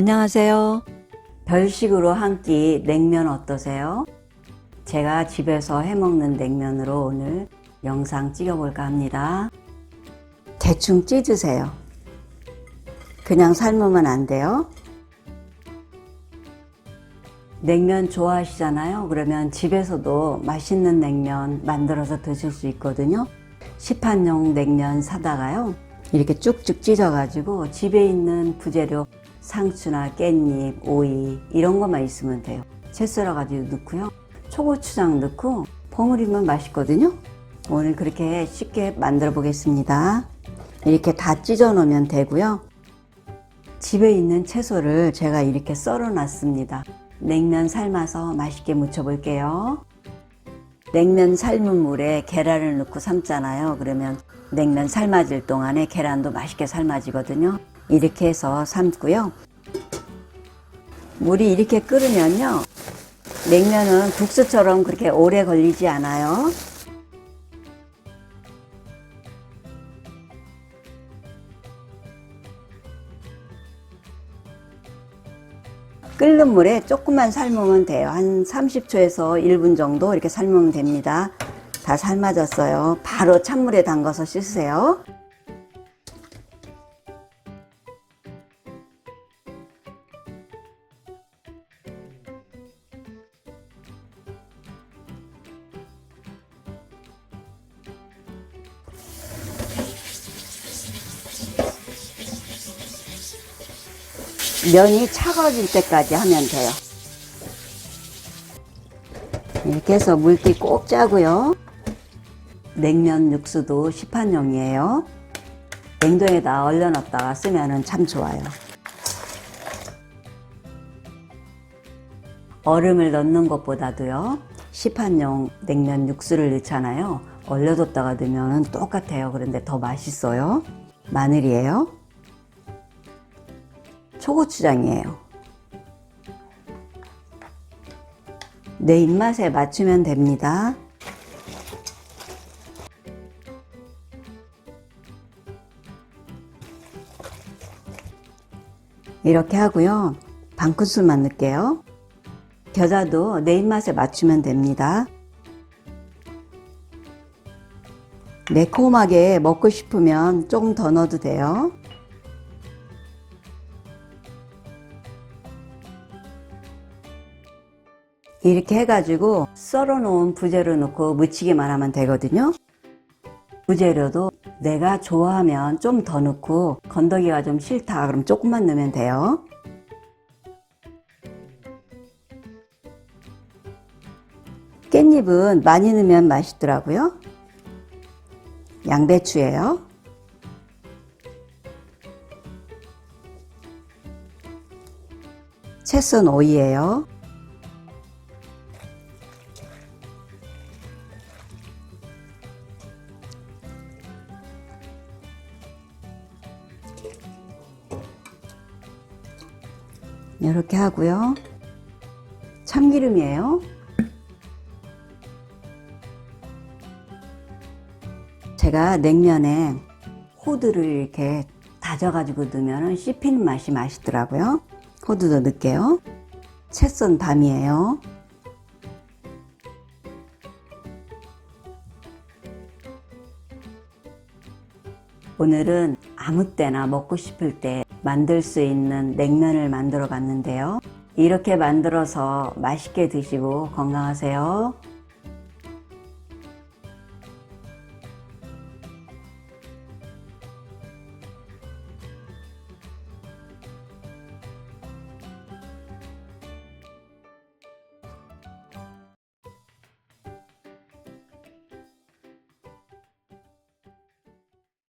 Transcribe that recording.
안녕하세요. 별식으로 한 끼 냉면 어떠세요? 제가 집에서 해먹는 냉면으로 오늘 영상 찍어볼까 합니다. 대충 찢으세요. 그냥 삶으면 안 돼요. 냉면 좋아하시잖아요. 그러면 집에서도 맛있는 냉면 만들어서 드실 수 있거든요. 시판용 냉면 사다가요. 이렇게 쭉쭉 찢어가지고 집에 있는 부재료 상추나 깻잎, 오이 이런 것만 있으면 돼요. 채 썰어가지고 넣고요. 초고추장 넣고 버무리면 맛있거든요. 오늘 그렇게 쉽게 만들어 보겠습니다. 이렇게 다 찢어 놓으면 되고요. 집에 있는 채소를 제가 이렇게 썰어 놨습니다. 냉면 삶아서 맛있게 무쳐 볼게요. 냉면 삶은 물에 계란을 넣고 삶잖아요. 그러면 냉면 삶아질 동안에 계란도 맛있게 삶아지거든요. 이렇게 해서 삶고요. 물이 이렇게 끓으면요. 냉면은 국수처럼 그렇게 오래 걸리지 않아요. 끓는 물에 조금만 삶으면 돼요. 한 30초에서 1분 정도 이렇게 삶으면 됩니다. 다 삶아졌어요. 바로 찬물에 담가서 씻으세요. 면이 차가워질 때까지 하면 돼요. 이렇게 해서 물기 꼭 짜고요. 냉면 육수도 시판용이에요. 냉동에다 얼려놨다가 쓰면 참 좋아요. 얼음을 넣는 것보다도요, 시판용 냉면 육수를 넣잖아요. 얼려뒀다가 넣으면 똑같아요. 그런데 더 맛있어요. 마늘이에요. 초고추장이에요. 내 입맛에 맞추면 됩니다. 이렇게 하고요. 반 큰술만 넣을게요. 겨자도 내 입맛에 맞추면 됩니다. 매콤하게 먹고 싶으면 조금 더 넣어도 돼요. 이렇게 해가지고 썰어 놓은 부재료 넣고 무치기만 하면 되거든요. 부재료도 내가 좋아하면 좀 더 넣고 건더기가 좀 싫다 그럼 조금만 넣으면 돼요. 깻잎은 많이 넣으면 맛있더라고요. 양배추예요. 채썬 오이예요. 이렇게 하고요. 참기름이에요. 제가 냉면에 호두를 이렇게 다져가지고 넣으면 씹히는 맛이 맛있더라고요. 호두도 넣을게요. 채썬 밤이에요. 오늘은 아무 때나 먹고 싶을 때 만들 수 있는 냉면을 만들어 봤는데요. 이렇게 만들어서 맛있게 드시고 건강하세요.